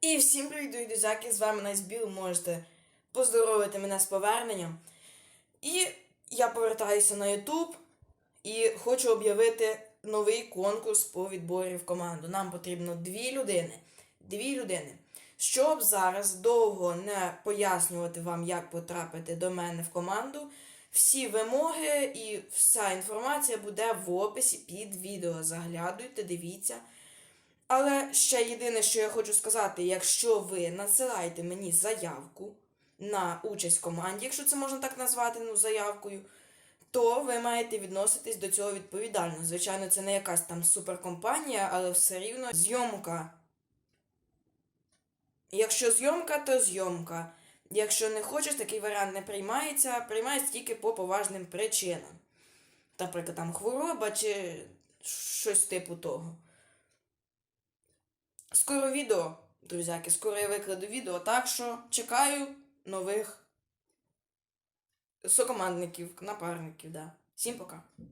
І всім привіт, друзяки, з вами Найсбіл, можете поздоровити мене з поверненням. І я повертаюся на YouTube і хочу об'явити новий конкурс по відборі в команду. Нам потрібно дві людини. Дві людини. Щоб зараз довго не пояснювати вам, як потрапити до мене в команду, всі вимоги і вся інформація буде в описі під відео. Заглядуйте, дивіться. Але ще єдине, що я хочу сказати, якщо ви надсилаєте мені заявку на участь в команді, якщо це можна так назвати, ну, заявкою, то ви маєте відноситись до цього відповідально. Звичайно, це не якась там суперкомпанія, але все рівно зйомка. Якщо зйомка, то зйомка. Якщо не хочеш, такий варіант не приймається, приймається тільки по поважним причинам. Наприклад, там хвороба чи щось типу того. Скоро відео, друзяки, скоро я викладу відео, так що чекаю нових сокомандників, напарників, да. Всім пока.